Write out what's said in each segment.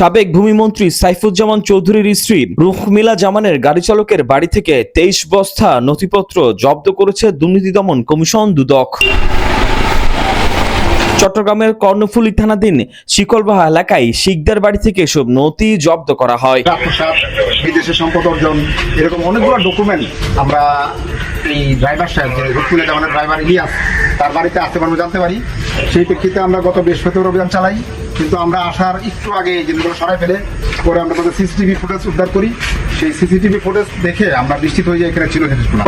সাবেক ভূমিমন্ত্রী সাইফুজ্জামান চৌধুরীর স্ত্রী রুখমিলা জামানের গাড়ি চালকের বাড়ি থেকে তেইশ বস্তা নথিপত্র জব্দ করেছে দুর্নীতি দমন কমিশন দুদক। চট্টগ্রামের কর্ণফুলী থানাধীন শিকলবাহা এলাকায় শিকদার বাড়ি থেকে এসব নথি জব্দ করা হয়। বিদেশে সম্পদ অর্জন, এরকম অনেকগুলো ডকুমেন্ট আমরা এই ড্রাইভার সাহেব, যে রুকুলে জামানের ড্রাইভার ইলিয়াস, তার বাড়িতে আসতে পারব জানতে পারি। সেই প্রেক্ষিতে আমরা গত বৃহস্পতিবার অভিযান চালাই, কিন্তু আমরা আসার একটু আগে এই জিনিসগুলো সরাই ফেলে, পরে আমরা আমাদের সিসিটিভি ফুটেজ উদ্ধার করি। সেই সিসিটিভি ফুটেজ দেখে আমরা নিশ্চিত হয়ে যাই এখানে ছিল জিনিসগুলো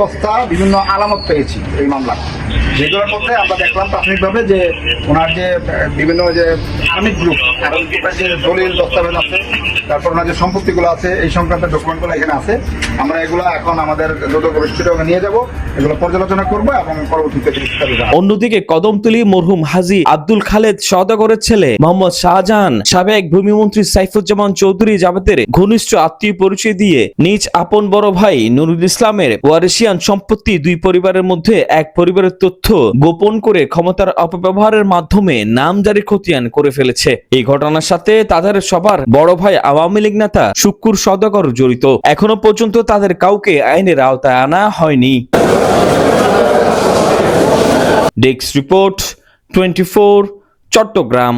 বিভিন্ন আলামত পেয়েছি এই মামলা যেগুলোর মধ্যে আমরা দেখলাম প্রাথমিকভাবে যে ওনার যে বিভিন্ন যে আর্মিক গ্রুপ যে দলিল দস্তাবেজ আছে তারপর ওনার যে সম্পত্তিগুলো আছে এই সংক্রান্ত ডকুমেন্টগুলো এখানে আছে। আমরা এগুলো এখন আমাদের দুদক বিশ্ববিদ্যালয়ে নিয়ে যাব এগুলো পর্যালোচনা করব এবং পরবর্তীতে অন্যদিকে কদমতলী মরহুম হাজি আব্দুল খালেদ সওদাগরের ছেলে মোহাম্মদ শাহজাহান সাবেক ভূমিমন্ত্রী সাইফুজ্জামান চৌধুরী জামাতের ঘনিষ্ঠ আত্মীয় পরিচয় দিয়ে নিজ আপন বড় ভাই নুরুল ইসলামের ওয়ারিশিয়ান সম্পত্তি দুই পরিবারের মধ্যে এক পরিবারের তথ্য গোপন করে ক্ষমতার অপব্যবহারের মাধ্যমে নামজারি খতিয়ান করে ফেলেছে। এই ঘটনার সাথে তাদের সবার বড় ভাই আওয়ামী লীগ নেতা শুক্কুর সওদাগর জড়িত। এখনও পর্যন্ত তাদের কাউকে আইনের আওতায় আনা হয়নি। Desk report twenty Chattogram.